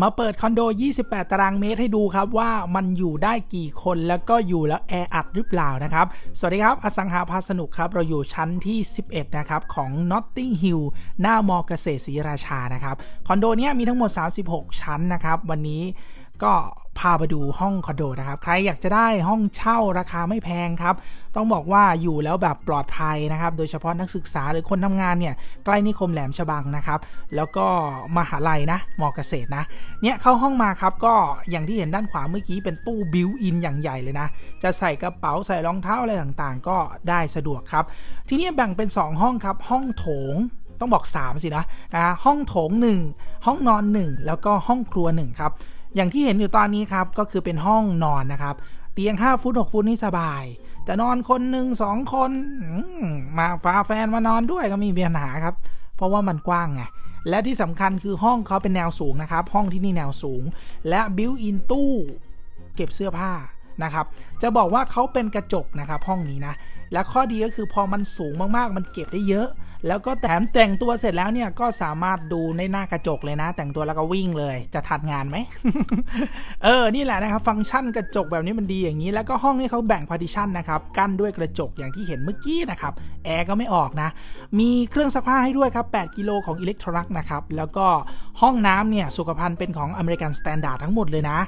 มาเปิดคอนโด 28 ตารางเมตรให้ดูครับว่ามันอยู่ได้กี่คนแล้วก็อยู่แล้วแออัดหรือเปล่านะครับ สวัสดีครับ อสังหาพาสนุกครับ เราอยู่ชั้นที่ 11 นะครับ ของ Notting Hill หน้ามอเกษตรศรีราชานะครับ คอนโดเนี้ยมีทั้งหมด 36 ชั้นนะครับ วันนี้ก็ พาไปดูห้องคอนโดนะครับ ใครอยากจะได้ห้องเช่าราคาไม่แพงครับ ต้องบอกว่าอยู่แล้วแบบปลอดภัยนะครับ โดยเฉพาะนักศึกษาหรือคนทำงานเนี่ยใกล้นิคมแหลมฉบังนะครับ แล้วก็มหาลัยนะมอเกษตรนะ เนี่ยเข้าห้องมาครับก็อย่างที่เห็นด้านขวาเมื่อกี้เป็นตู้บิวอินอย่างใหญ่เลยนะ จะใส่กระเป๋าใส่รองเท้าอะไรต่างๆ ก็ได้สะดวกครับ ที่นี้แบ่งเป็น 2 ห้องครับ ห้องโถงต้องบอก 3 สินะนะห้องโถง 1 ห้องนอน 1 แล้วก็ห้องครัว 1 ครับ อย่างที่เห็นอยู่ตอนนี้ครับก็คือเป็นห้องนอนนะครับ เตียง 5 ฟุต 6 ฟุตนี่สบาย จะนอนคนหนึ่งสองคนมาฟ้าแฟนมานอนด้วยก็มีปัญหาครับ เพราะว่ามันกว้างไงและที่สำคัญคือห้องเขาเป็นแนวสูงนะครับ ห้องที่นี่แนวสูง และบิวอินตู้เก็บเสื้อผ้านะครับ จะบอกว่าเขาเป็นกระจกนะครับห้องนี้นะ และข้อดีก็คือพอมันสูงมากๆ มันเก็บได้เยอะ แล้วก็แถมแต่งตัวเสร็จแล้วเนี่ยก็สามารถดูในหน้ากระจกเลยนะ แต่งตัวแล้วก็วิ่งเลยจะทันงานไหม เออ นี่แหละนะครับ ฟังก์ชันกระจกแบบนี้มันดีอย่างนี้ แล้วก็ห้องนี้เขาแบ่งพาร์ติชันนะครับ กั้นด้วยกระจกอย่างที่เห็นเมื่อกี้นะครับ แอร์ก็ไม่ออกนะ มีเครื่องซักผ้าให้ด้วยครับ 8 กิโลของอิเล็กทรลักนะครับ แล้วก็ห้องน้ำเนี่ยสุขภัณฑ์เป็นของอเมริกันสแตนดาร์ดทั้งหมดเลยนะ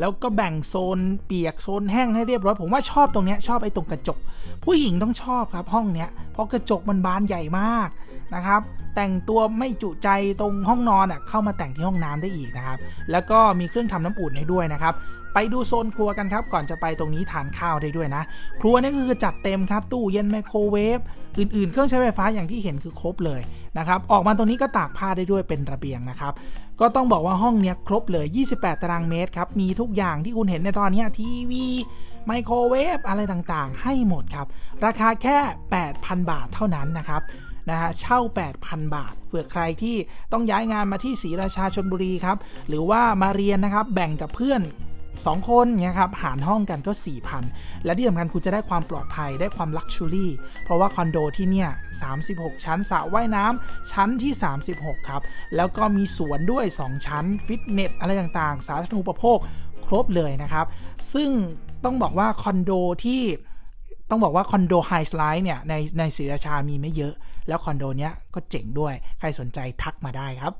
แล้วก็แบ่งโซนเปียกโซนแห้งให้เรียบร้อย ผมว่าชอบตรงเนี้ยชอบไอ้ตรงกระจก ผู้หญิงต้องชอบครับห้องเนี้ย ราะกระจกมันบานใหญ่มากนะครับ แต่งตัวไม่จุใจตรงห้องนอนอะเข้ามาแต่งที่ห้องน้ำได้อีกนะครับ แล้วก็มีเครื่องทำน้ำอุ่นให้ด้วยนะครับ ไปดูโซนครัวกันครับ ก่อนจะไปตรงนี้ทานข้าวได้ด้วยนะ ครัวนี่คือจัดเต็มครับ ตู้เย็นไมโครเวฟ อื่นๆ เครื่องใช้ไฟฟ้าอย่างที่เห็นคือครบเลยนะครับ ออกมาตรงนี้ก็ตากผ้าได้ด้วยเป็นระเบียงนะครับ ก็ต้องบอกว่าห้องเนี้ยครบเลย 28 ตารางเมตรครับ มีทุกอย่างที่คุณเห็นในตอนนี้ทีวี ไมโครเวฟอะไรต่างๆ ให้หมดครับ ราคาแค่ 8,000 บาทเท่านั้นนะครับนะฮะเช่า 8,000 บาท เผื่อใครที่ต้องย้ายงานมาที่ศรีราชาชนบุรีครับ หรือว่ามาเรียนนะครับ แบ่งกับเพื่อน 2 คนเนี่ยครับหารห้องกันก็ 4,000 และที่สำคัญคุณจะได้ความปลอดภัยได้ความลักชัวรี่ เพราะว่าคอนโดที่เนี่ย 36 ชั้นสระว่ายน้ำชั้นที่ 36 ครับ แล้วก็มีสวนด้วย 2 ชั้น ฟิตเนส อะไรต่างๆ สาธารณูปโภคครบเลยนะครับ ซึ่ง ต้องบอกว่าคอนโดที่ต้องบอกว่าคอนโดไฮสไลด์เนี่ยในในศรีราชามีไม่เยอะ แล้วคอนโดเนี้ยก็เจ๋งด้วย ใครสนใจทักมาได้ครับ